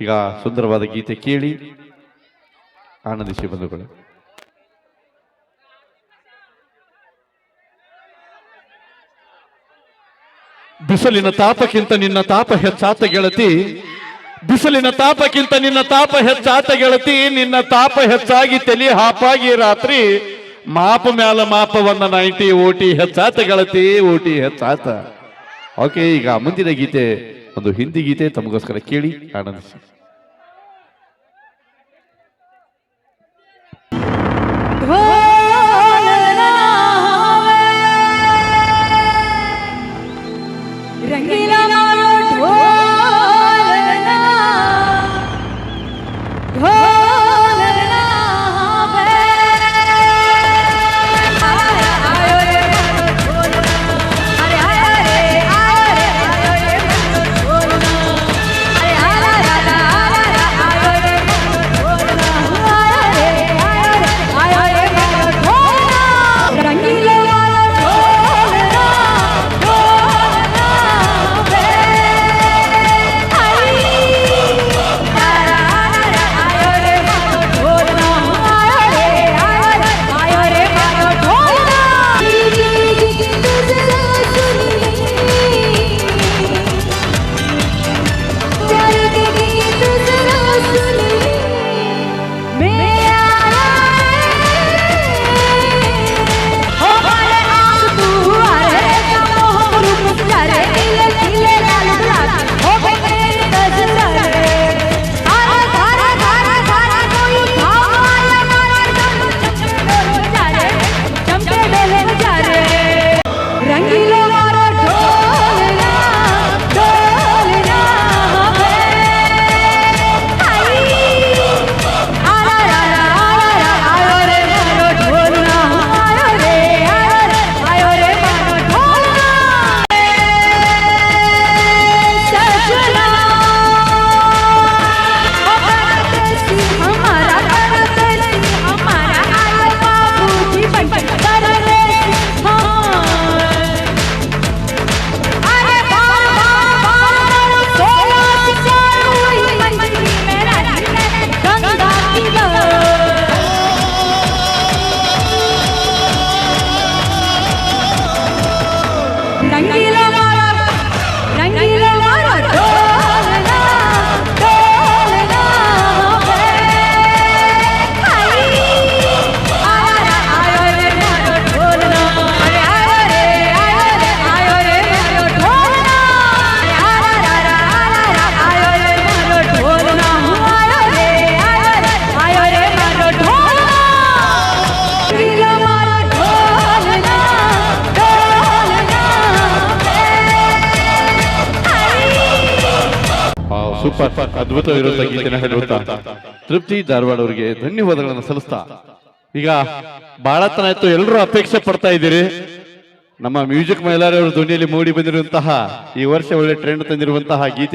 ಈಗ ಸುಂದರವಾದ ಗೀತೆ ಕೇಳಿ ಆನಂದಿಸಿ ಬಂಧುಗಳು. ಬಿಸಿಲಿನ ತಾಪಕ್ಕಿಂತ ನಿನ್ನ ತಾಪ ಹೆಚ್ಚಾತ ಗೆಳತಿ, ಬಿಸಿಲಿನ ತಾಪಕ್ಕಿಂತ ನಿನ್ನ ತಾಪ ಹೆಚ್ಚಾತ ಗೆಳತಿ, ನಿನ್ನ ತಾಪ ಹೆಚ್ಚಾಗಿ ತಲೆ ಹಾಪಾಗಿ ರಾತ್ರಿ, ಮಾಪ ಮ್ಯಾಲ ಮಾಪವನ್ನ ನೈಂಟಿ ಓಟಿ ಹೆಚ್ಚಾತ ಗೆಳತಿ, ಓಟಿ ಹೆಚ್ಚಾತ. ಓಕೆ, ಈಗ ಮುಂದಿನ ಗೀತೆ ಒಂದು ಹಿಂದಿ ಗೀತೆ ತಮಗೋಸ್ಕರ ಕೇಳಿ ಆನಂದಿಸಿ. மங்கிலம் ಸೂಪರ್ ಅದ್ಭುತವಿರುವಂತಹ ಗೀತೆನ ಹೇಳುತ್ತಾ ತೃಪ್ತಿ ಧಾರವಾಡ ಅವರಿಗೆ ಧನ್ಯವಾದಗಳನ್ನು ಸಲ್ಲಿಸ್ತಾ. ಈಗ ಬಹಳ ತನ ಇತ್ತು ಎಲ್ಲರೂ ಅಪೇಕ್ಷೆ ಪಡ್ತಾ ಇದ್ದೀರಿ. ನಮ್ಮ ಮ್ಯೂಸಿಕ್ ಮೈಲಾರಿಯವರ ಧ್ವನಿಯಲ್ಲಿ ಮೂಡಿ ಬಂದಿರುವಂತಹ ಈ ವರ್ಷ ಒಳ್ಳೆ ಟ್ರೆಂಡ್ ತಂದಿರುವಂತಹ ಗೀತೆ.